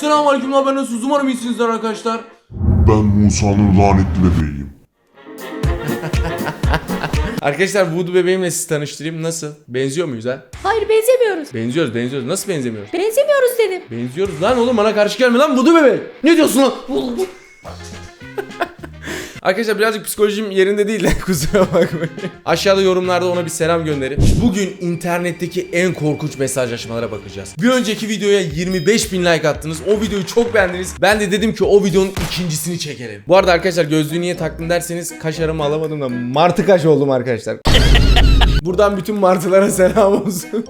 Selamünaleyküm lan ben nasılsınız? Umarım iyisinizdir arkadaşlar. Ben Musa'nın lanetli bebeğim. Arkadaşlar Voodoo bebeğimle sizi tanıştırayım. Nasıl? Benziyor muyuz ha? Hayır benzemiyoruz. Benziyoruz, benziyoruz. Nasıl benzemiyoruz? Benzemiyoruz dedim. Benziyoruz lan oğlum bana karşı gelme lan Voodoo bebek. Ne diyorsun lan? Arkadaşlar birazcık psikolojim yerinde değil de kusura bakmayın. Aşağıda yorumlarda ona bir selam gönderin. Bugün internetteki en korkunç mesajlaşmalara bakacağız. Bir önceki videoya 25 bin like attınız. O videoyu çok beğendiniz. Ben de dedim ki o videonun ikincisini çekelim. Bu arada arkadaşlar gözlüğü niye taktım derseniz kaş alamadım da martı kaş oldum arkadaşlar. Buradan bütün martılara selam olsun.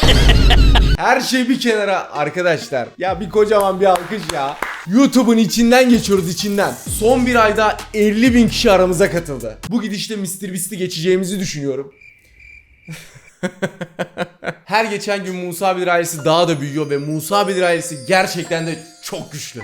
Her şey bir kenara arkadaşlar. Ya bir kocaman bir alkış ya. YouTube'un içinden geçiyoruz içinden. Son bir ayda 50 bin kişi aramıza katıldı. Bu gidişle Mr. Beast'i geçeceğimizi düşünüyorum. Her geçen gün Musa Bilir ailesi daha da büyüyor ve Musa Bilir ailesi gerçekten de çok güçlü.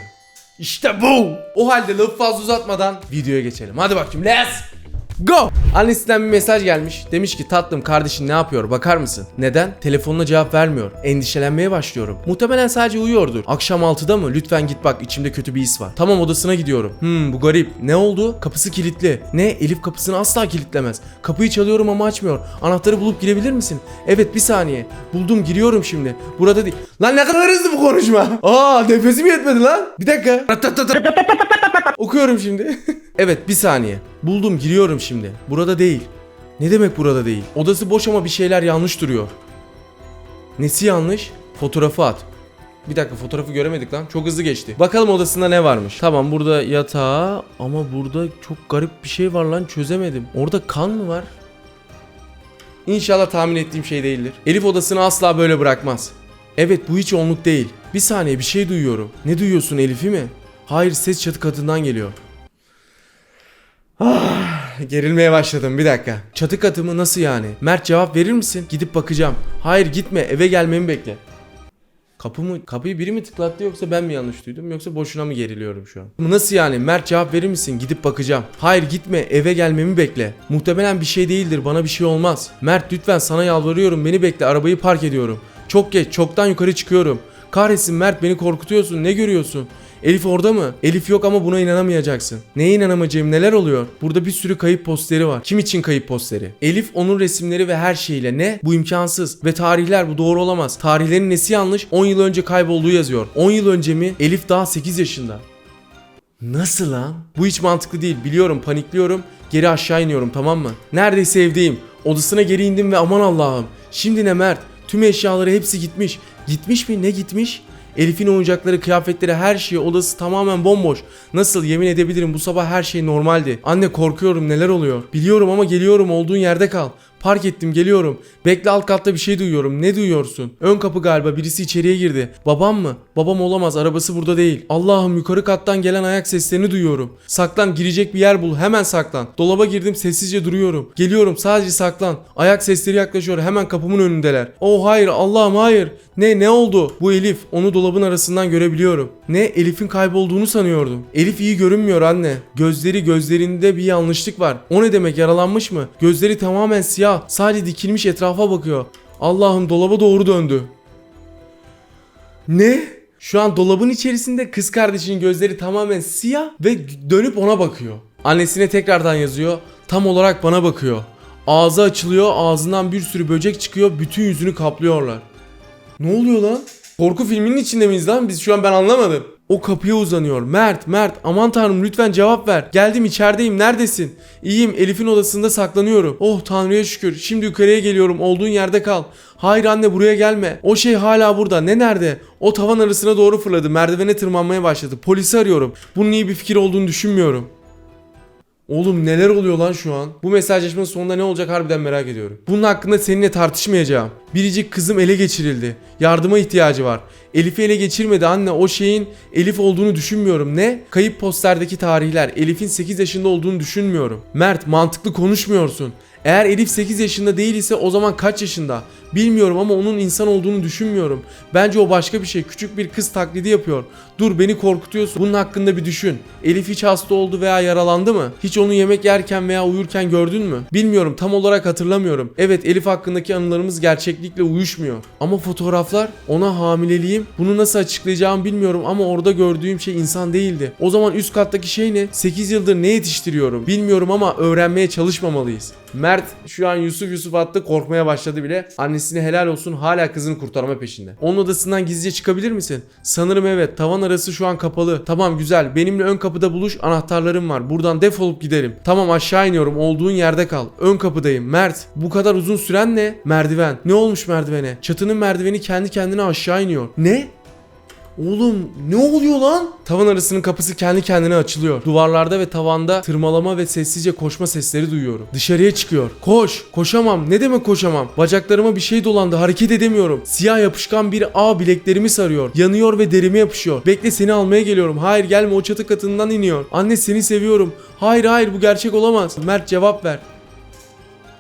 İşte bu. O halde lafı fazla uzatmadan videoya geçelim. Hadi bakayım let's Go! Annesinden bir mesaj gelmiş. Demiş ki tatlım kardeşin ne yapıyor bakar mısın? Neden? Telefonuna cevap vermiyor. Endişelenmeye başlıyorum. Muhtemelen sadece uyuyordur. Akşam 6'da mı? Lütfen git bak içimde kötü bir his var. Tamam odasına gidiyorum. Hmm bu garip. Ne oldu? Kapısı kilitli. Ne? Elif kapısını asla kilitlemez. Kapıyı çalıyorum ama açmıyor. Anahtarı bulup girebilir misin? Evet bir saniye. Buldum giriyorum şimdi. Burada değil. Lan ne kadar hızlı bu konuşma. Aa nefesim yetmedi lan. Bir dakika. Okuyorum şimdi. evet bir saniye. Buldum giriyorum şimdi. Burada değil. Ne demek burada değil? Odası boş ama bir şeyler yanlış duruyor. Nesi yanlış? Fotoğrafı at. Bir dakika fotoğrafı göremedik lan. Çok hızlı geçti. Bakalım odasında ne varmış. Tamam burada yatağı ama burada çok garip bir şey var lan çözemedim. Orada kan mı var? İnşallah tahmin ettiğim şey değildir. Elif odasını asla böyle bırakmaz. Evet bu hiç onluk değil. Bir saniye bir şey duyuyorum. Ne duyuyorsun Elif'i mi? Hayır ses çatı katından geliyor. Ah, gerilmeye başladım bir dakika. Çatı katı mı nasıl yani? Mert cevap verir misin? Gidip bakacağım. Hayır gitme eve gelmemi bekle. Kapı mı? Kapıyı biri mi tıklattı yoksa ben mi yanlış duydum yoksa boşuna mı geriliyorum şu an? Nasıl yani? Mert cevap verir misin? Gidip bakacağım. Hayır gitme eve gelmemi bekle. Muhtemelen bir şey değildir bana bir şey olmaz. Mert lütfen sana yalvarıyorum beni bekle arabayı park ediyorum. Çok geç çoktan yukarı çıkıyorum. Kahretsin Mert beni korkutuyorsun ne görüyorsun? Elif orada mı? Elif yok ama buna inanamayacaksın. Neye inanamayacağım neler oluyor? Burada bir sürü kayıp posteri var. Kim için kayıp posteri? Elif onun resimleri ve her şeyiyle ne? Bu imkansız. Ve tarihler bu doğru olamaz. Tarihlerin nesi yanlış? 10 yıl önce kaybolduğu yazıyor. 10 yıl önce mi? Elif daha 8 yaşında. Nasıl lan? Bu hiç mantıklı değil. Biliyorum panikliyorum. Geri aşağı iniyorum tamam mı? Neredeyse evdeyim. Odasına geri indim ve aman Allah'ım. Şimdi ne Mert? Tüm eşyaları hepsi gitmiş. Gitmiş mi? Ne gitmiş? Elif'in oyuncakları, kıyafetleri, her şeyi, odası tamamen bomboş. Nasıl yemin edebilirim bu sabah her şey normaldi. Anne korkuyorum neler oluyor. Biliyorum ama geliyorum olduğun yerde kal. Park ettim geliyorum. Bekle alt katta bir şey duyuyorum. Ne duyuyorsun? Ön kapı galiba birisi içeriye girdi. Babam mı? Babam olamaz arabası burada değil. Allah'ım yukarı kattan gelen ayak seslerini duyuyorum. Saklan girecek bir yer bul hemen saklan. Dolaba girdim sessizce duruyorum. Geliyorum sadece saklan. Ayak sesleri yaklaşıyor hemen kapımın önündeler. Oh hayır Allah'ım hayır. Ne ne oldu? Bu Elif. Onu dolabın arasından görebiliyorum. Ne Elif'in kaybolduğunu sanıyordum. Elif iyi görünmüyor anne. Gözleri gözlerinde bir yanlışlık var. O ne demek yaralanmış mı? Gözleri tamamen siyah. Sadece dikilmiş etrafa bakıyor. Allah'ım dolaba doğru döndü. Ne? Şu an dolabın içerisinde kız kardeşinin gözleri tamamen siyah ve dönüp ona bakıyor. Annesine tekrardan yazıyor. Tam olarak bana bakıyor. Ağzı açılıyor, ağzından bir sürü böcek çıkıyor, bütün yüzünü kaplıyorlar. Ne oluyor lan? Korku filminin içinde miyiz lan? Biz şu an ben anlamadım. O kapıya uzanıyor. Mert, Mert, aman tanrım lütfen cevap ver. Geldim içerideyim. Neredesin? İyiyim. Elif'in odasında saklanıyorum. Oh tanrıya şükür. Şimdi yukarıya geliyorum. Olduğun yerde kal. Hayır anne buraya gelme. O şey hala burada. Ne nerede? O tavan arasına doğru fırladı. Merdivene tırmanmaya başladı. Polisi arıyorum. Bunun iyi bir fikir olduğunu düşünmüyorum. Oğlum neler oluyor lan şu an? Bu mesajlaşmanın sonunda ne olacak harbiden merak ediyorum. Bunun hakkında seninle tartışmayacağım. Biricik kızım ele geçirildi. Yardıma ihtiyacı var. Elif'i ele geçirmedi anne. O şeyin Elif olduğunu düşünmüyorum. Ne? Kayıp posterdeki tarihler. Elif'in 8 yaşında olduğunu düşünmüyorum. Mert mantıklı konuşmuyorsun. Eğer Elif 8 yaşında değil ise o zaman kaç yaşında? Bilmiyorum ama onun insan olduğunu düşünmüyorum. Bence o başka bir şey. Küçük bir kız taklidi yapıyor. Dur beni korkutuyorsun. Bunun hakkında bir düşün. Elif hiç hasta oldu veya yaralandı mı? Hiç onu yemek yerken veya uyurken gördün mü? Bilmiyorum tam olarak hatırlamıyorum. Evet Elif hakkındaki anılarımız gerçeklik gerçeklikle uyuşmuyor. Ama fotoğraflar ona hamileliğim bunu nasıl açıklayacağımı bilmiyorum ama orada gördüğüm şey insan değildi. O zaman üst kattaki şey ne? 8 yıldır ne yetiştiriyorum bilmiyorum ama öğrenmeye çalışmamalıyız. Mert şu an Yusuf Yusuf attı korkmaya başladı bile. Annesine helal olsun hala kızını kurtarma peşinde. Onun odasından gizlice çıkabilir misin? Sanırım evet tavan arası şu an kapalı. Tamam güzel benimle ön kapıda buluş anahtarlarım var. Buradan defolup gidelim. Tamam aşağı iniyorum olduğun yerde kal. Ön kapıdayım. Mert bu kadar uzun süren ne? Merdiven. Ne olmuş merdivene? Çatının merdiveni kendi kendine aşağı iniyor. Ne? Oğlum ne oluyor lan? Tavan arasının kapısı kendi kendine açılıyor. Duvarlarda ve tavanda tırmalama ve sessizce koşma sesleri duyuyorum. Dışarıya çıkıyor. Koş. Koşamam. Ne demek koşamam? Bacaklarıma bir şey dolandı. Hareket edemiyorum. Siyah yapışkan bir ağ bileklerimi sarıyor. Yanıyor ve derime yapışıyor. Bekle seni almaya geliyorum. Hayır gelme o çatı katından iniyor. Anne seni seviyorum. Hayır hayır bu gerçek olamaz. Mert cevap ver.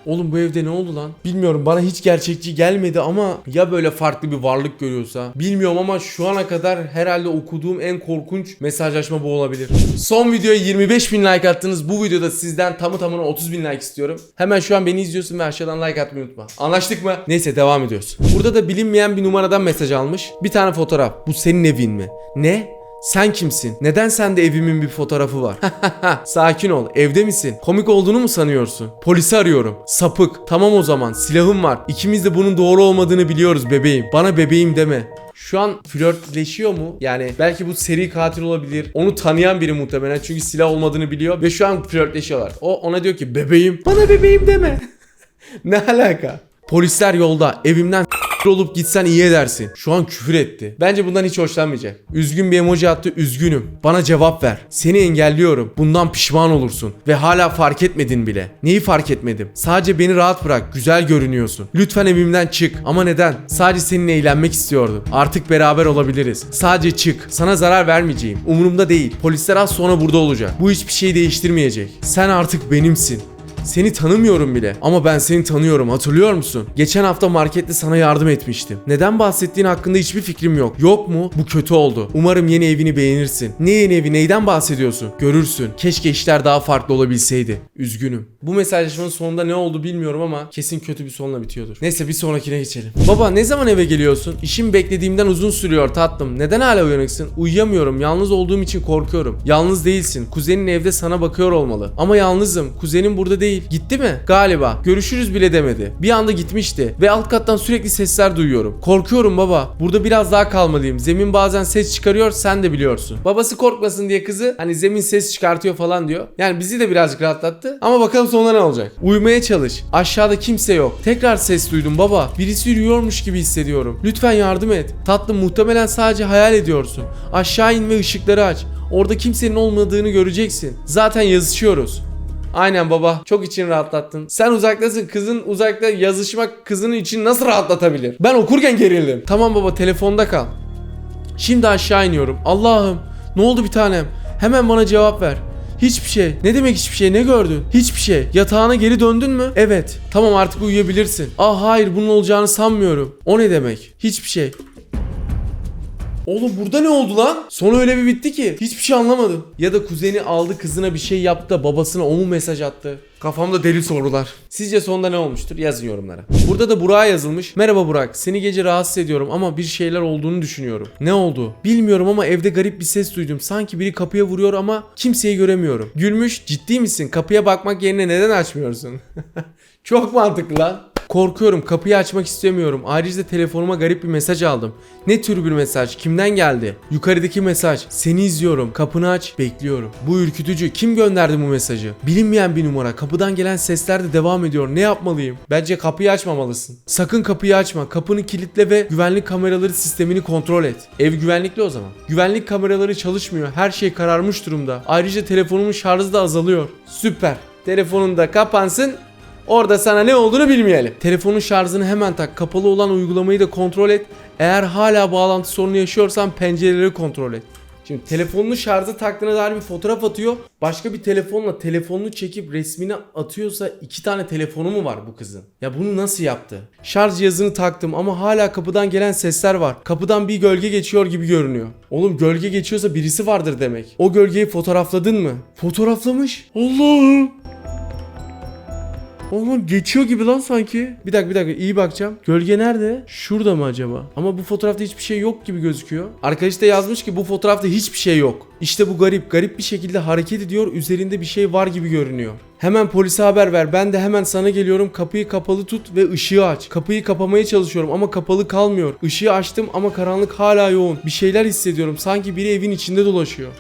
Oğlum bu evde ne oldu lan? Bilmiyorum bana hiç gerçekçi gelmedi ama ya böyle farklı bir varlık görüyorsa? Bilmiyorum ama şu ana kadar herhalde okuduğum en korkunç mesajlaşma bu olabilir. Son videoya 25 bin like attınız. Bu videoda sizden tamı tamına 30 bin like istiyorum. Hemen şu an beni izliyorsun ve aşağıdan like atmayı unutma. Anlaştık mı? Neyse devam ediyoruz. Burada da bilinmeyen bir numaradan mesaj almış. Bir tane fotoğraf. Bu senin evin mi? Ne? Sen kimsin? Neden sende evimin bir fotoğrafı var? Sakin ol. Evde misin? Komik olduğunu mu sanıyorsun? Polisi arıyorum. Sapık. Tamam o zaman. Silahım var. İkimiz de bunun doğru olmadığını biliyoruz bebeğim. Bana bebeğim deme. Şu an flörtleşiyor mu? Yani belki bu seri katil olabilir. Onu tanıyan biri muhtemelen çünkü silah olmadığını biliyor ve şu an flörtleşiyorlar. O ona diyor ki bebeğim. Bana bebeğim deme. ne alaka? Polisler yolda. Evimden olup gitsen iyi edersin. Şu an küfür etti. Bence bundan hiç hoşlanmayacak. Üzgün bir emoji attı. Üzgünüm. Bana cevap ver. Seni engelliyorum. Bundan pişman olursun. Ve hala fark etmedin bile. Neyi fark etmedim? Sadece beni rahat bırak. Güzel görünüyorsun. Lütfen evimden çık. Ama neden? Sadece seninle eğlenmek istiyordum. Artık beraber olabiliriz. Sadece çık. Sana zarar vermeyeceğim. Umurumda değil. Polisler az sonra burada olacak. Bu hiçbir şeyi değiştirmeyecek. Sen artık benimsin. Seni tanımıyorum bile ama ben seni tanıyorum hatırlıyor musun? Geçen hafta markette sana yardım etmiştim. Neden bahsettiğin hakkında hiçbir fikrim yok. Yok mu? Bu kötü oldu. Umarım yeni evini beğenirsin. Ne yeni evi neyden bahsediyorsun? Görürsün. Keşke işler daha farklı olabilseydi. Üzgünüm. Bu mesajlaşmanın sonunda ne oldu bilmiyorum ama kesin kötü bir sonla bitiyordur. Neyse bir sonrakine geçelim. Baba ne zaman eve geliyorsun? İşim beklediğimden uzun sürüyor tatlım. Neden hala uyanıksın? Uyuyamıyorum. Yalnız olduğum için korkuyorum. Yalnız değilsin. Kuzenin evde sana bakıyor olmalı. Ama yalnızım. Kuzenim burada değil. Gitti mi? Galiba. Görüşürüz bile demedi. Bir anda gitmişti. Ve alt kattan sürekli sesler duyuyorum. Korkuyorum baba. Burada biraz daha kalmalıyım. Zemin bazen ses çıkarıyor sen de biliyorsun. Babası korkmasın diye kızı hani zemin ses çıkartıyor falan diyor. Yani bizi de birazcık rahatlattı. Ama bakalım sonunda ne olacak? Uyumaya çalış. Aşağıda kimse yok. Tekrar ses duydum baba. Birisi yürüyormuş gibi hissediyorum. Lütfen yardım et. Tatlım muhtemelen sadece hayal ediyorsun. Aşağı in ve ışıkları aç. Orada kimsenin olmadığını göreceksin. Zaten yazışıyoruz. Aynen baba. Çok için rahatlattın. Sen uzaktasın. Kızın uzakta yazışmak kızının için nasıl rahatlatabilir? Ben okurken gerildim. Tamam baba telefonda kal. Şimdi aşağı iniyorum. Allah'ım. Ne oldu bir tanem? Hemen bana cevap ver. Hiçbir şey. Ne demek hiçbir şey? Ne gördün? Hiçbir şey. Yatağına geri döndün mü? Evet. Tamam artık uyuyabilirsin. Ah hayır bunun olacağını sanmıyorum. O ne demek? Hiçbir şey. Oğlum burada ne oldu lan? Sonu öyle bir bitti ki. Hiçbir şey anlamadım. Ya da kuzeni aldı kızına bir şey yaptı da babasına o mu mesaj attı? Kafamda deli sorular. Sizce sonunda ne olmuştur? Yazın yorumlara. Burada da Burak'a yazılmış. Merhaba Burak. Seni gece rahatsız ediyorum ama bir şeyler olduğunu düşünüyorum. Ne oldu? Bilmiyorum ama evde garip bir ses duydum. Sanki biri kapıya vuruyor ama kimseyi göremiyorum. Gülmüş. Ciddi misin? Kapıya bakmak yerine neden açmıyorsun? Çok mantıklı lan. Korkuyorum kapıyı açmak istemiyorum. Ayrıca telefonuma garip bir mesaj aldım. Ne tür bir mesaj? Kimden geldi? Yukarıdaki mesaj. Seni izliyorum. Kapını aç. Bekliyorum. Bu ürkütücü. Kim gönderdi bu mesajı? Bilinmeyen bir numara. Kapıdan gelen sesler de devam ediyor. Ne yapmalıyım? Bence kapıyı açmamalısın. Sakın kapıyı açma. Kapını kilitle ve güvenlik kameraları sistemini kontrol et. Ev güvenlikli o zaman. Güvenlik kameraları çalışmıyor. Her şey kararmış durumda. Ayrıca telefonumun şarjı da azalıyor. Süper. Telefonun da kapansın. Orada sana ne olduğunu bilmeyelim. Telefonun şarjını hemen tak. Kapalı olan uygulamayı da kontrol et. Eğer hala bağlantı sorunu yaşıyorsan pencereleri kontrol et. Şimdi telefonunu şarja taktığına dair bir fotoğraf atıyor. Başka bir telefonla telefonunu çekip resmini atıyorsa iki tane telefonu mu var bu kızın? Ya bunu nasıl yaptı? Şarj cihazını taktım ama hala kapıdan gelen sesler var. Kapıdan bir gölge geçiyor gibi görünüyor. Oğlum gölge geçiyorsa birisi vardır demek. O gölgeyi fotoğrafladın mı? Fotoğraflamış. Allah'ım. Oğlum geçiyor gibi lan sanki. Bir dakika bir dakika iyi bakacağım. Gölge nerede? Şurada mı acaba? Ama bu fotoğrafta hiçbir şey yok gibi gözüküyor. Arkadaş da yazmış ki bu fotoğrafta hiçbir şey yok. İşte bu garip. Garip bir şekilde hareket ediyor. Üzerinde bir şey var gibi görünüyor. Hemen polise haber ver. Ben de hemen sana geliyorum. Kapıyı kapalı tut ve ışığı aç. Kapıyı kapamaya çalışıyorum ama kapalı kalmıyor. Işığı açtım ama karanlık hala yoğun. Bir şeyler hissediyorum. Sanki biri evin içinde dolaşıyor.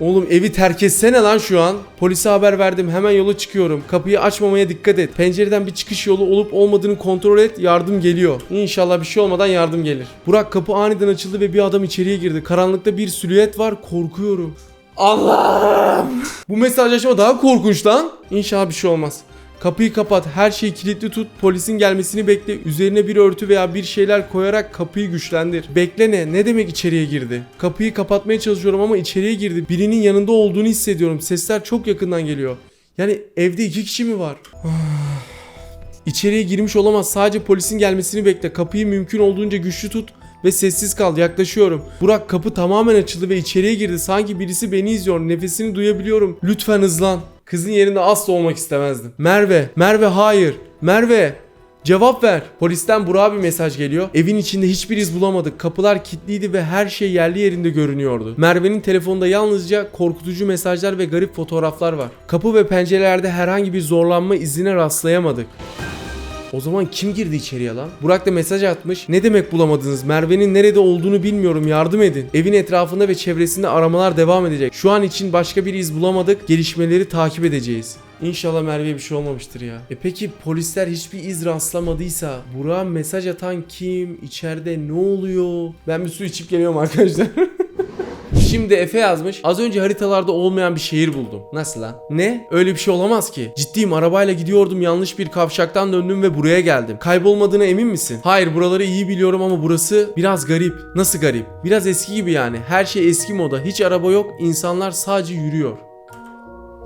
Oğlum evi terk etsene lan şu an. Polise haber verdim hemen yola çıkıyorum. Kapıyı açmamaya dikkat et. Pencereden bir çıkış yolu olup olmadığını kontrol et. Yardım geliyor. İnşallah bir şey olmadan yardım gelir. Burak kapı aniden açıldı ve bir adam içeriye girdi. Karanlıkta bir silüet var. Korkuyorum. Allah'ım. Bu mesajlaşma daha korkunç lan. İnşallah bir şey olmaz. Kapıyı kapat, her şeyi kilitli tut, polisin gelmesini bekle, üzerine bir örtü veya bir şeyler koyarak kapıyı güçlendir. Bekle ne? Ne demek içeriye girdi? Kapıyı kapatmaya çalışıyorum ama içeriye girdi. Birinin yanında olduğunu hissediyorum. Sesler çok yakından geliyor. Yani evde iki kişi mi var? İçeriye girmiş olamaz. Sadece polisin gelmesini bekle. Kapıyı mümkün olduğunca güçlü tut ve sessiz kal. Yaklaşıyorum. Burak kapı tamamen açıldı ve içeriye girdi. Sanki birisi beni izliyor. Nefesini duyabiliyorum. Lütfen hızlan. Kızın yerinde asla olmak istemezdim. Merve, Merve hayır. Merve, Cevap ver. Polisten Burak'a bir mesaj geliyor. Evin içinde hiçbir iz bulamadık. Kapılar kilitliydi ve her şey yerli yerinde görünüyordu. Merve'nin telefonunda yalnızca korkutucu mesajlar ve garip fotoğraflar var. Kapı ve pencerelerde herhangi bir zorlanma izine rastlayamadık. O zaman kim girdi içeriye lan? Burak da mesaj atmış. Ne demek bulamadınız? Merve'nin nerede olduğunu bilmiyorum. Yardım edin. Evin etrafında ve çevresinde aramalar devam edecek. Şu an için başka bir iz bulamadık. Gelişmeleri takip edeceğiz. İnşallah Merve'ye bir şey olmamıştır ya. E peki polisler hiçbir iz rastlamadıysa Burak'a mesaj atan kim? İçeride ne oluyor? Ben bir su içip geliyorum arkadaşlar. Şimdi Efe yazmış. Az önce haritalarda olmayan bir şehir buldum. Nasıl lan? Ne? Öyle bir şey olamaz ki. Ciddiyim arabayla gidiyordum yanlış bir kavşaktan döndüm ve buraya geldim. Kaybolmadığına emin misin? Hayır buraları iyi biliyorum ama burası biraz garip. Nasıl garip? Biraz eski gibi yani. Her şey eski moda. Hiç araba yok. İnsanlar sadece yürüyor.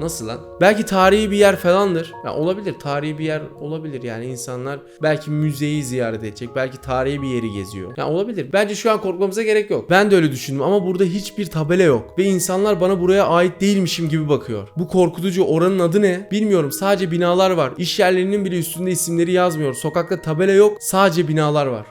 Nasıl lan? Belki tarihi bir yer falandır. Ya olabilir. Tarihi bir yer olabilir. Yani insanlar belki müzeyi ziyaret edecek. Belki tarihi bir yeri geziyor. Ya olabilir. Bence şu an korkmamıza gerek yok. Ben de öyle düşündüm ama burada hiçbir tabela yok. Ve insanlar bana buraya ait değilmişim gibi bakıyor. Bu korkutucu oranın adı ne? Bilmiyorum. Sadece binalar var. İş yerlerinin bile üstünde isimleri yazmıyor. Sokakta tabela yok. Sadece binalar var.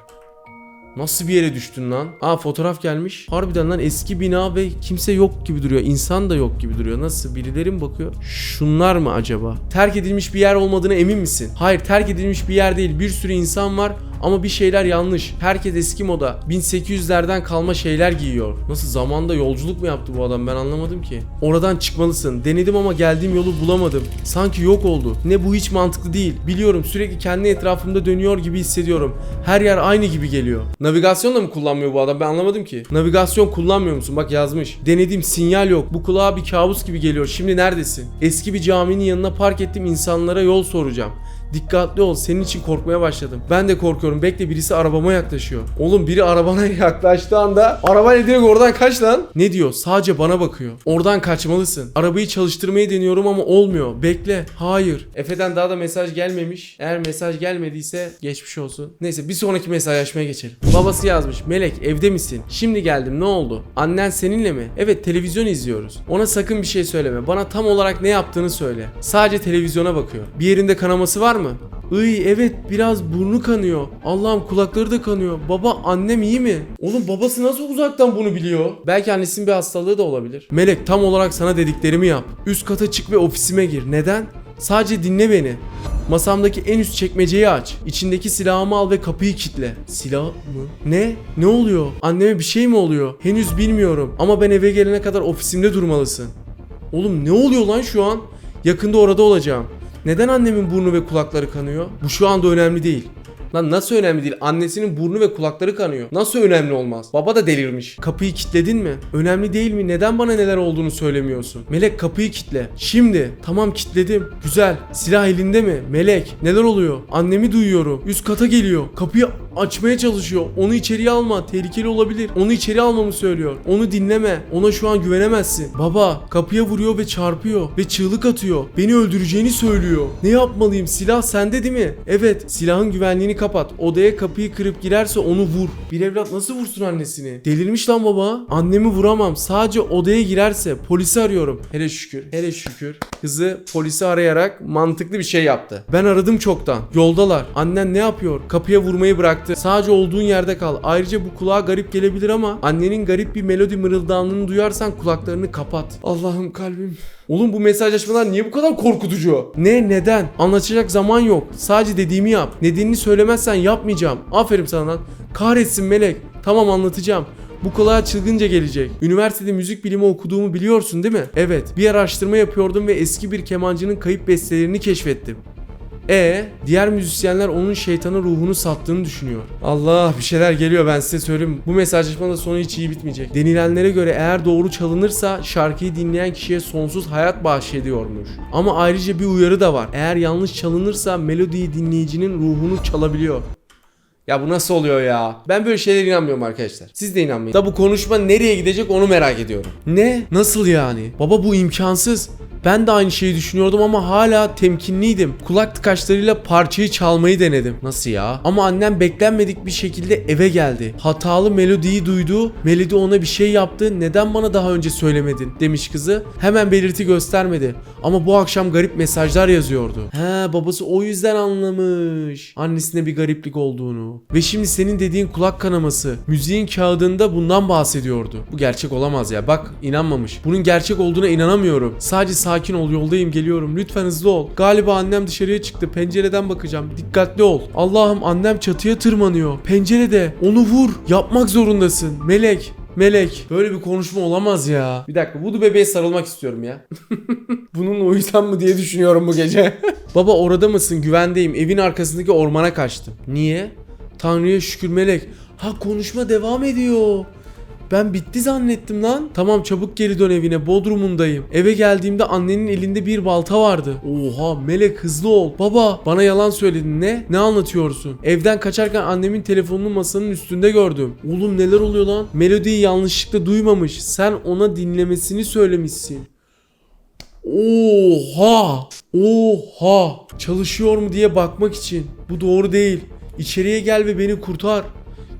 Nasıl bir yere düştün lan? Aa fotoğraf gelmiş. Harbiden lan eski bina ve kimse yok gibi duruyor. İnsan da yok gibi duruyor. Nasıl? Birileri mi bakıyor? Şunlar mı acaba? Terk edilmiş bir yer olmadığına emin misin? Hayır terk edilmiş bir yer değil. Bir sürü insan var ama bir şeyler yanlış. Herkes eski moda. 1800'lerden kalma şeyler giyiyor. Nasıl zamanda yolculuk mu yaptı bu adam ben anlamadım ki. Oradan çıkmalısın. Denedim ama geldiğim yolu bulamadım. Sanki yok oldu. Ne bu hiç mantıklı değil. Biliyorum sürekli kendi etrafımda dönüyor gibi hissediyorum. Her yer aynı gibi geliyor. Navigasyon da mı kullanmıyor bu adam ben anlamadım ki. Navigasyon kullanmıyor musun? Bak yazmış. Denedim sinyal yok. Bu kulağa bir kabus gibi geliyor. Şimdi neredesin? Eski bir caminin yanına park ettim insanlara yol soracağım. Dikkatli ol senin için korkmaya başladım. Ben de korkuyorum bekle birisi arabama yaklaşıyor. Oğlum biri arabana yaklaştığı anda arabayla direkt oradan kaç lan. Ne diyor sadece bana bakıyor. Oradan kaçmalısın. Arabayı çalıştırmayı deniyorum ama olmuyor. Bekle. Hayır. Efe'den daha da mesaj gelmemiş. Eğer mesaj gelmediyse geçmiş olsun. Neyse bir sonraki mesajlaşmaya geçelim. Babası yazmış. Melek evde misin? Şimdi geldim ne oldu? Annen seninle mi? Evet televizyon izliyoruz. Ona sakın bir şey söyleme. Bana tam olarak ne yaptığını söyle. Sadece televizyona bakıyor. Bir yerinde kanaması var mı? Iy evet biraz burnu kanıyor. Allah'ım kulakları da kanıyor. Baba annem iyi mi? Oğlum babası nasıl uzaktan bunu biliyor? Belki annesinin bir hastalığı da olabilir. Melek tam olarak sana dediklerimi yap. Üst kata çık ve ofisime gir. Neden? Sadece dinle beni. Masamdaki en üst çekmeceyi aç. İçindeki silahımı al ve kapıyı kilitle. Silah mı? Ne? Ne oluyor? Anneme bir şey mi oluyor? Henüz bilmiyorum. Ama ben eve gelene kadar ofisimde durmalısın. Oğlum ne oluyor lan şu an? Yakında orada olacağım. Neden annemin burnu ve kulakları kanıyor? Bu şu anda önemli değil. Lan nasıl önemli değil? Annesinin burnu ve kulakları kanıyor. Nasıl önemli olmaz? Baba da delirmiş. Kapıyı kilitledin mi? Önemli değil mi? Neden bana neler olduğunu söylemiyorsun? Melek kapıyı kitle. Şimdi. Tamam kilitledim. Güzel. Silah elinde mi? Melek. Neler oluyor? Annemi duyuyorum. Üst kata geliyor. Kapıyı açmaya çalışıyor. Onu içeriye alma. Tehlikeli olabilir. Onu içeri almamı söylüyor. Onu dinleme. Ona şu an güvenemezsin. Baba kapıya vuruyor ve çarpıyor. Ve çığlık atıyor. Beni öldüreceğini söylüyor. Ne yapmalıyım? Silah sende değil mi? Evet. Silahın güvenliğini kapat. Odaya kapıyı kırıp girerse onu vur. Bir evlat nasıl vursun annesini? Delirmiş lan baba. Annemi vuramam. Sadece odaya girerse polisi arıyorum. Hele şükür. Hele şükür. Kızı polisi arayarak mantıklı bir şey yaptı. Ben aradım çoktan. Yoldalar. Annen ne yapıyor? Kapıya vurmayı bıraktı. Sadece olduğun yerde kal. Ayrıca bu kulağa garip gelebilir ama annenin garip bir melodi mırıldandığını duyarsan kulaklarını kapat. Allah'ım kalbim. Oğlum bu mesajlaşmalar niye bu kadar korkutucu? Ne neden? Anlatacak zaman yok. Sadece dediğimi yap. Nedenini söylemezsen yapmayacağım. Aferin sana lan. Kahretsin melek. Tamam anlatacağım. Bu kulağa çılgınca gelecek. Üniversitede müzik bilimi okuduğumu biliyorsun değil mi? Evet. Bir araştırma yapıyordum ve eski bir kemancının kayıp bestelerini keşfettim. E diğer müzisyenler onun şeytana ruhunu sattığını düşünüyor. Allah bir şeyler geliyor ben size söyleyeyim. Bu mesajlaşmanın sonu hiç iyi bitmeyecek. Denilenlere göre eğer doğru çalınırsa şarkıyı dinleyen kişiye sonsuz hayat bahşediyormuş. Ama ayrıca bir uyarı da var. Eğer yanlış çalınırsa melodiyi dinleyicinin ruhunu çalabiliyor. Ya bu nasıl oluyor ya? Ben böyle şeylere inanmıyorum arkadaşlar. Siz de inanmayın. Da bu konuşma nereye gidecek onu merak ediyorum. Ne? Nasıl yani? Baba bu imkansız. Ben de aynı şeyi düşünüyordum ama hala temkinliydim. Kulak tıkaçlarıyla parçayı çalmayı denedim. Nasıl ya? Ama annem beklenmedik bir şekilde eve geldi. Hatalı melodiyi duydu. Melodi ona bir şey yaptı. Neden bana daha önce söylemedin? demiş kızı. Hemen belirti göstermedi. Ama bu akşam garip mesajlar yazıyordu. He babası o yüzden anlamış. Annesine bir gariplik olduğunu. Ve şimdi senin dediğin kulak kanaması. Müziğin kağıdında bundan bahsediyordu. Bu gerçek olamaz ya. Bak inanmamış. Bunun gerçek olduğuna inanamıyorum. Sadece sakin ol yoldayım geliyorum. Lütfen hızlı ol. Galiba annem dışarıya çıktı. Pencereden bakacağım. Dikkatli ol. Allah'ım annem çatıya tırmanıyor. Pencerede. Onu vur. Yapmak zorundasın. Melek. Melek. Böyle bir konuşma olamaz ya. Bir dakika. Vudu bebeğe sarılmak istiyorum ya. Bununla uyusam mı diye düşünüyorum bu gece. Baba orada mısın? Güvendeyim. Evin arkasındaki ormana kaçtım. Niye? Tanrı'ya şükür melek. Ha konuşma devam ediyor. Ben bitti zannettim lan. Tamam çabuk geri dön evine. Bodrumundayım. Eve geldiğimde annenin elinde bir balta vardı. Oha melek hızlı ol. Baba bana yalan söyledin ne? Ne anlatıyorsun? Evden kaçarken annemin telefonunu masanın üstünde gördüm. Oğlum neler oluyor lan? Melodiyi yanlışlıkla duymamış. Sen ona dinlemesini söylemişsin. Oha! Oha! Çalışıyor mu diye bakmak için. Bu doğru değil. İçeriye gel ve beni kurtar.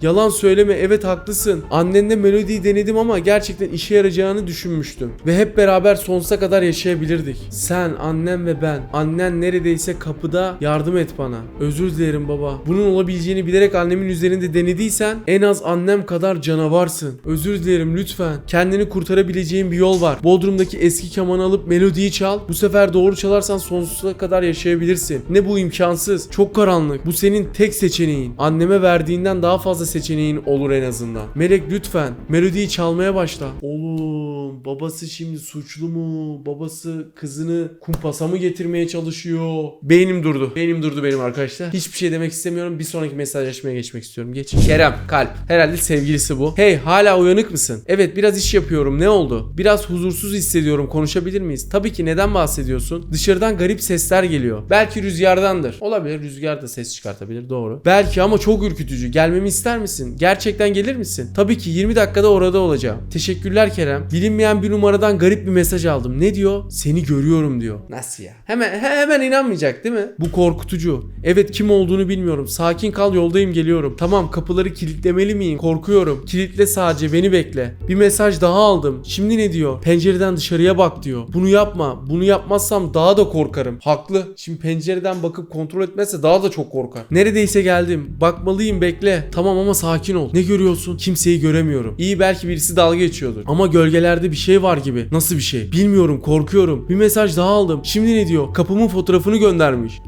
Yalan söyleme evet haklısın. Annenle melodiyi denedim ama gerçekten işe yarayacağını düşünmüştüm. Ve hep beraber sonsuza kadar yaşayabilirdik. Sen, annem ve ben. Annen neredeyse kapıda yardım et bana. Özür dilerim baba. Bunun olabileceğini bilerek annemin üzerinde denediysen en az annem kadar canavarsın. Özür dilerim lütfen. Kendini kurtarabileceğin bir yol var. Bodrum'daki eski kemanı alıp melodiyi çal. Bu sefer doğru çalarsan sonsuza kadar yaşayabilirsin. Ne bu imkansız. Çok karanlık. Bu senin tek seçeneğin. Anneme verdiğinden daha fazla seçeneğin olur en azından. Melek lütfen melodiyi çalmaya başla. Oğlum babası şimdi suçlu mu? Babası kızını kumpasa mı getirmeye çalışıyor? Beynim durdu. Beynim durdu benim arkadaşlar. Hiçbir şey demek istemiyorum. Bir sonraki mesajlaşmaya geçmek istiyorum. Geç. Kerem kalp. Herhalde sevgilisi bu. Hey hala uyanık mısın? Evet biraz iş yapıyorum. Ne oldu? Biraz huzursuz hissediyorum. Konuşabilir miyiz? Tabii ki neden bahsediyorsun? Dışarıdan garip sesler geliyor. Belki rüzgardandır. Olabilir. Rüzgar da ses çıkartabilir. Doğru. Belki ama çok ürkütücü. Gelmemi ister misin? Gerçekten gelir misin? Tabii ki 20 dakikada orada olacağım. Teşekkürler Kerem. Bilinmeyen bir numaradan garip bir mesaj aldım. Ne diyor? Seni görüyorum diyor. Nasıl ya? Hemen he- hemen inanmayacak değil mi? Bu korkutucu. Evet kim olduğunu bilmiyorum. Sakin kal yoldayım geliyorum. Tamam kapıları kilitlemeli miyim? Korkuyorum. Kilitle sadece beni bekle. Bir mesaj daha aldım. Şimdi ne diyor? Pencereden dışarıya bak diyor. Bunu yapma. Bunu yapmazsam daha da korkarım. Haklı. Şimdi pencereden bakıp kontrol etmezse daha da çok korkar. Neredeyse geldim. Bakmalıyım bekle. Tamam ama sakin ol. Ne görüyorsun? Kimseyi göremiyorum. İyi belki birisi dalga geçiyordur. Ama gölgelerde bir şey var gibi. Nasıl bir şey? Bilmiyorum korkuyorum. Bir mesaj daha aldım. Şimdi ne diyor? Kapımın fotoğrafını göndermiş.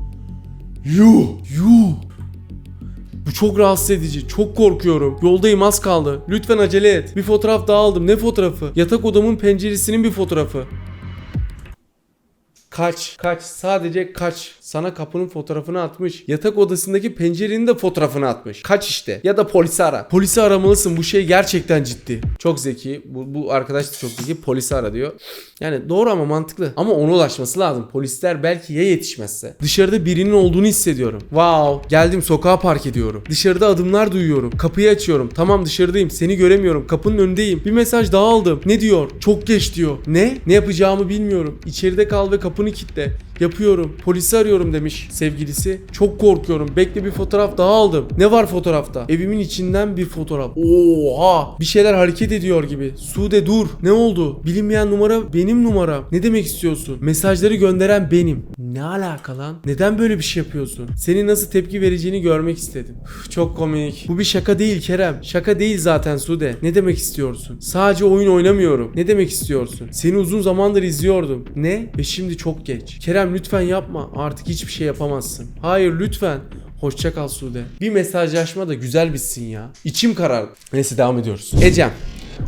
Yuh! Yuh! Bu çok rahatsız edici. Çok korkuyorum. Yoldayım az kaldı. Lütfen acele et. Bir fotoğraf daha aldım. Ne fotoğrafı? Yatak odamın penceresinin bir fotoğrafı. Kaç, kaç, sadece kaç. Sana kapının fotoğrafını atmış. Yatak odasındaki pencerenin de fotoğrafını atmış. Kaç işte. Ya da polisi ara. Polisi aramalısın. Bu şey gerçekten ciddi. Çok zeki. Bu, bu arkadaş da çok zeki. Polisi ara diyor. Yani doğru ama mantıklı. Ama ona ulaşması lazım. Polisler belki ya yetişmezse. Dışarıda birinin olduğunu hissediyorum. Wow. Geldim sokağa park ediyorum. Dışarıda adımlar duyuyorum. Kapıyı açıyorum. Tamam dışarıdayım. Seni göremiyorum. Kapının önündeyim. Bir mesaj daha aldım. Ne diyor? Çok geç diyor. Ne? Ne yapacağımı bilmiyorum. İçeride kal ve kapının kapını kilitle. Yapıyorum. Polisi arıyorum demiş sevgilisi. Çok korkuyorum. Bekle bir fotoğraf daha aldım. Ne var fotoğrafta? Evimin içinden bir fotoğraf. Oha! Bir şeyler hareket ediyor gibi. Sude dur. Ne oldu? Bilinmeyen numara benim numaram. Ne demek istiyorsun? Mesajları gönderen benim. Ne alaka lan? Neden böyle bir şey yapıyorsun? Senin nasıl tepki vereceğini görmek istedim. Üf, çok komik. Bu bir şaka değil Kerem. Şaka değil zaten Sude. Ne demek istiyorsun? Sadece oyun oynamıyorum. Ne demek istiyorsun? Seni uzun zamandır izliyordum. Ne? Ve şimdi çok geç. Kerem lütfen yapma. Artık hiçbir şey yapamazsın. Hayır lütfen. Hoşça kal Sude. Bir mesajlaşma da güzel bitsin ya. İçim karardı. Neyse devam ediyoruz. Ecem.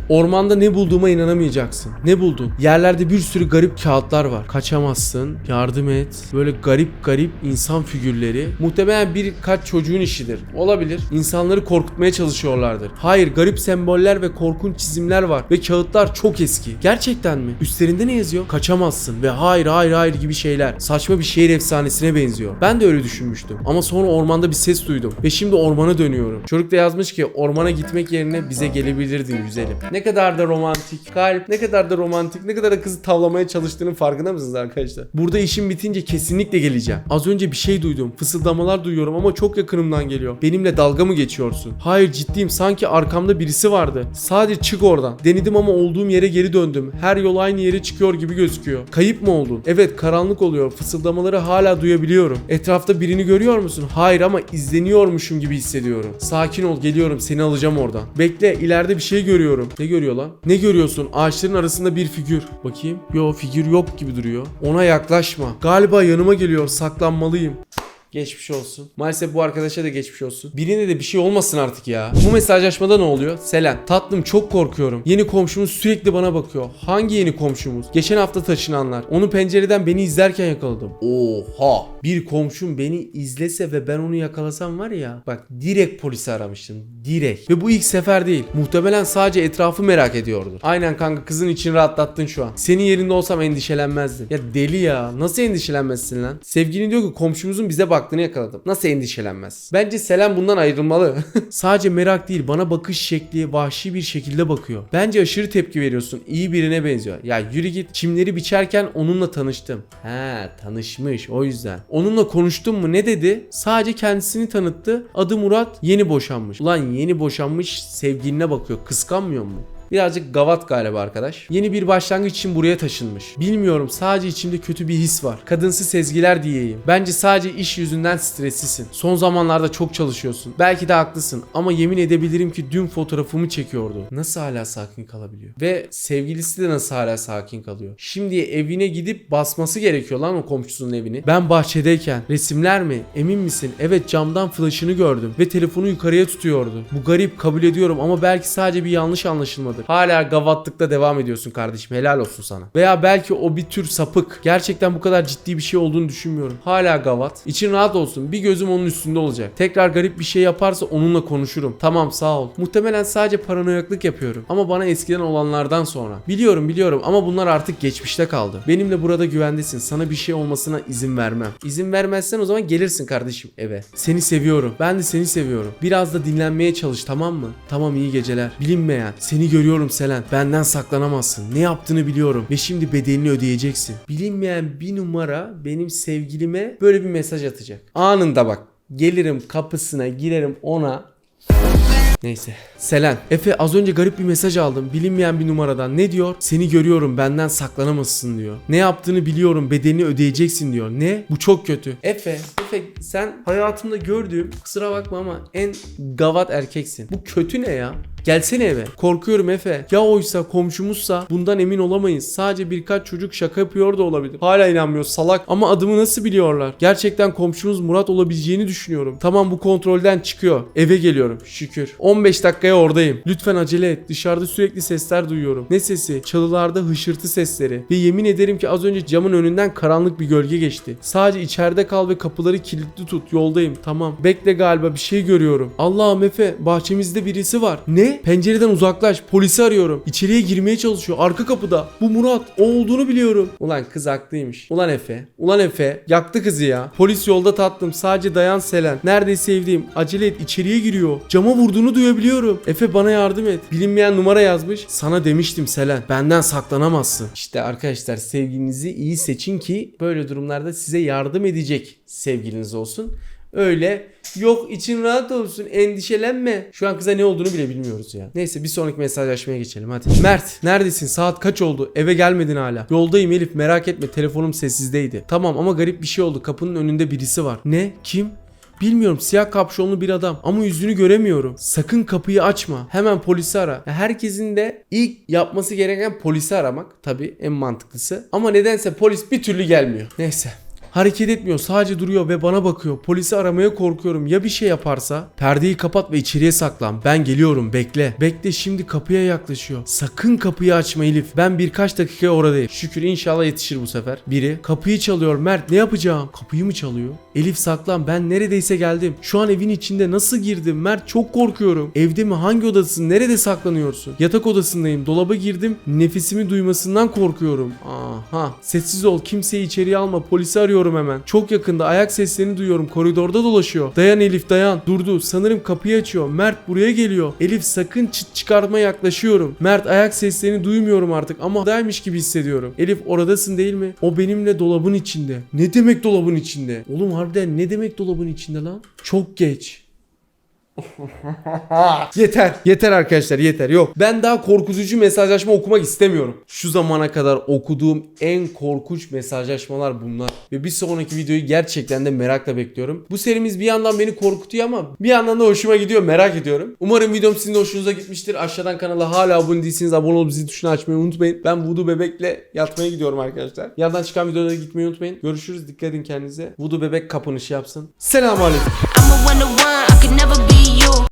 Ormanda ne bulduğuma inanamayacaksın. Ne buldun? Yerlerde bir sürü garip kağıtlar var. Kaçamazsın. Yardım et. Böyle garip garip insan figürleri. Muhtemelen birkaç çocuğun işidir. Olabilir. İnsanları korkutmaya çalışıyorlardır. Hayır, garip semboller ve korkunç çizimler var ve kağıtlar çok eski. Gerçekten mi? Üstlerinde ne yazıyor? Kaçamazsın ve hayır hayır hayır gibi şeyler. Saçma bir şehir efsanesine benziyor. Ben de öyle düşünmüştüm. Ama sonra ormanda bir ses duydum ve şimdi ormana dönüyorum. Çocuk da yazmış ki ormana gitmek yerine bize gelebilirdin güzelim. Ne kadar da romantik. Kalp ne kadar da romantik. Ne kadar da kızı tavlamaya çalıştığının farkında mısınız arkadaşlar? Burada işim bitince kesinlikle geleceğim. Az önce bir şey duydum. Fısıldamalar duyuyorum ama çok yakınımdan geliyor. Benimle dalga mı geçiyorsun? Hayır ciddiyim. Sanki arkamda birisi vardı. Sadece çık oradan. Denedim ama olduğum yere geri döndüm. Her yol aynı yere çıkıyor gibi gözüküyor. Kayıp mı oldun? Evet karanlık oluyor. Fısıldamaları hala duyabiliyorum. Etrafta birini görüyor musun? Hayır ama izleniyormuşum gibi hissediyorum. Sakin ol geliyorum seni alacağım oradan. Bekle ileride bir şey görüyorum. Ne görüyor lan? Ne görüyorsun? Ağaçların arasında bir figür. Bakayım. Yo figür yok gibi duruyor. Ona yaklaşma. Galiba yanıma geliyor. Saklanmalıyım. Geçmiş olsun. Maalesef bu arkadaşa da geçmiş olsun. Birine de bir şey olmasın artık ya. Bu mesajlaşmada ne oluyor? Selen. Tatlım çok korkuyorum. Yeni komşumuz sürekli bana bakıyor. Hangi yeni komşumuz? Geçen hafta taşınanlar. Onu pencereden beni izlerken yakaladım. Oha. Bir komşum beni izlese ve ben onu yakalasam var ya. Bak direkt polisi aramıştım. Direkt. Ve bu ilk sefer değil. Muhtemelen sadece etrafı merak ediyordur. Aynen kanka kızın için rahatlattın şu an. Senin yerinde olsam endişelenmezdim. Ya deli ya. Nasıl endişelenmezsin lan? Sevgilin diyor ki komşumuzun bize baktığını yakaladım. Nasıl endişelenmez? Bence Selen bundan ayrılmalı. sadece merak değil. Bana bakış şekli vahşi bir şekilde bakıyor. Bence aşırı tepki veriyorsun. İyi birine benziyor. Ya yürü git. Çimleri biçerken onunla tanıştım. He tanışmış o yüzden. Onunla konuştum mu ne dedi? Sadece kendisini tanıttı. Adı Murat. Yeni boşanmış. Ulan yeni boşanmış sevgiline bakıyor. Kıskanmıyor mu? Birazcık gavat galiba arkadaş. Yeni bir başlangıç için buraya taşınmış. Bilmiyorum sadece içimde kötü bir his var. Kadınsı sezgiler diyeyim. Bence sadece iş yüzünden streslisin. Son zamanlarda çok çalışıyorsun. Belki de haklısın ama yemin edebilirim ki dün fotoğrafımı çekiyordu. Nasıl hala sakin kalabiliyor? Ve sevgilisi de nasıl hala sakin kalıyor? Şimdi evine gidip basması gerekiyor lan o komşusunun evini. Ben bahçedeyken resimler mi? Emin misin? Evet camdan flaşını gördüm ve telefonu yukarıya tutuyordu. Bu garip kabul ediyorum ama belki sadece bir yanlış anlaşılmadır. Hala gavatlıkta devam ediyorsun kardeşim. Helal olsun sana. Veya belki o bir tür sapık. Gerçekten bu kadar ciddi bir şey olduğunu düşünmüyorum. Hala gavat. İçin rahat olsun. Bir gözüm onun üstünde olacak. Tekrar garip bir şey yaparsa onunla konuşurum. Tamam sağ ol. Muhtemelen sadece paranoyaklık yapıyorum. Ama bana eskiden olanlardan sonra. Biliyorum biliyorum ama bunlar artık geçmişte kaldı. Benimle burada güvendesin. Sana bir şey olmasına izin vermem. İzin vermezsen o zaman gelirsin kardeşim eve. Seni seviyorum. Ben de seni seviyorum. Biraz da dinlenmeye çalış tamam mı? Tamam iyi geceler. Bilinmeyen. Seni görüyorum Selen. Benden saklanamazsın. Ne yaptığını biliyorum. Ve şimdi bedelini ödeyeceksin. Bilinmeyen bir numara benim sevgilime böyle bir mesaj atacak. Anında bak. Gelirim kapısına girerim ona Neyse. Selen. Efe az önce garip bir mesaj aldım. Bilinmeyen bir numaradan. Ne diyor? Seni görüyorum benden saklanamazsın diyor. Ne yaptığını biliyorum bedelini ödeyeceksin diyor. Ne? Bu çok kötü. Efe. Efe sen hayatımda gördüğüm kusura bakma ama en gavat erkeksin. Bu kötü ne ya? Gelsene eve. Korkuyorum Efe. Ya oysa komşumuzsa bundan emin olamayız. Sadece birkaç çocuk şaka yapıyor da olabilir. Hala inanmıyor salak. Ama adımı nasıl biliyorlar? Gerçekten komşumuz Murat olabileceğini düşünüyorum. Tamam bu kontrolden çıkıyor. Eve geliyorum. Şükür. 15 dakikaya oradayım. Lütfen acele et. Dışarıda sürekli sesler duyuyorum. Ne sesi? Çalılarda hışırtı sesleri. Ve yemin ederim ki az önce camın önünden karanlık bir gölge geçti. Sadece içeride kal ve kapıları kilitli tut. Yoldayım. Tamam. Bekle galiba bir şey görüyorum. Allah'ım Efe bahçemizde birisi var. Ne? Pencereden uzaklaş. Polisi arıyorum. İçeriye girmeye çalışıyor. Arka kapıda. Bu Murat. O olduğunu biliyorum. Ulan kız haklıymış. Ulan Efe. Ulan Efe. Yaktı kızı ya. Polis yolda tatlım. Sadece dayan Selen. Neredeyse sevdiğim. Acele et. içeriye giriyor. Cama vurduğunu duyabiliyorum. Efe bana yardım et. Bilinmeyen numara yazmış. Sana demiştim Selen. Benden saklanamazsın. İşte arkadaşlar sevgilinizi iyi seçin ki böyle durumlarda size yardım edecek sevgiliniz olsun. Öyle yok için rahat olsun endişelenme. Şu an kıza ne olduğunu bile bilmiyoruz ya. Neyse bir sonraki mesajlaşmaya geçelim hadi. Mert neredesin saat kaç oldu eve gelmedin hala. Yoldayım Elif merak etme telefonum sessizdeydi. Tamam ama garip bir şey oldu kapının önünde birisi var. Ne kim? Bilmiyorum siyah kapşonlu bir adam ama yüzünü göremiyorum. Sakın kapıyı açma. Hemen polisi ara. Herkesin de ilk yapması gereken polisi aramak. Tabii en mantıklısı. Ama nedense polis bir türlü gelmiyor. Neyse. Hareket etmiyor sadece duruyor ve bana bakıyor. Polisi aramaya korkuyorum. Ya bir şey yaparsa? Perdeyi kapat ve içeriye saklan. Ben geliyorum bekle. Bekle şimdi kapıya yaklaşıyor. Sakın kapıyı açma Elif. Ben birkaç dakikaya oradayım. Şükür inşallah yetişir bu sefer. Biri kapıyı çalıyor. Mert ne yapacağım? Kapıyı mı çalıyor? Elif saklan ben neredeyse geldim. Şu an evin içinde nasıl girdim? Mert çok korkuyorum. Evde mi? Hangi odasın? Nerede saklanıyorsun? Yatak odasındayım. Dolaba girdim. Nefesimi duymasından korkuyorum. Aha. Sessiz ol. Kimseyi içeriye alma. Polisi arıyorum hemen. Çok yakında ayak seslerini duyuyorum. Koridorda dolaşıyor. Dayan Elif dayan. Durdu. Sanırım kapıyı açıyor. Mert buraya geliyor. Elif sakın çıt çıkartma yaklaşıyorum. Mert ayak seslerini duymuyorum artık ama daymış gibi hissediyorum. Elif oradasın değil mi? O benimle dolabın içinde. Ne demek dolabın içinde? Oğlum harbiden ne demek dolabın içinde lan? Çok geç. yeter. Yeter arkadaşlar yeter. Yok. Ben daha korkutucu mesajlaşma okumak istemiyorum. Şu zamana kadar okuduğum en korkunç mesajlaşmalar bunlar. Ve bir sonraki videoyu gerçekten de merakla bekliyorum. Bu serimiz bir yandan beni korkutuyor ama bir yandan da hoşuma gidiyor. Merak ediyorum. Umarım videom sizin de hoşunuza gitmiştir. Aşağıdan kanala hala abone değilseniz abone olup zil tuşunu açmayı unutmayın. Ben Voodoo Bebek'le yatmaya gidiyorum arkadaşlar. Yandan çıkan videolara gitmeyi unutmayın. Görüşürüz. Dikkat edin kendinize. Voodoo Bebek kapanışı yapsın. Selamun could never be you.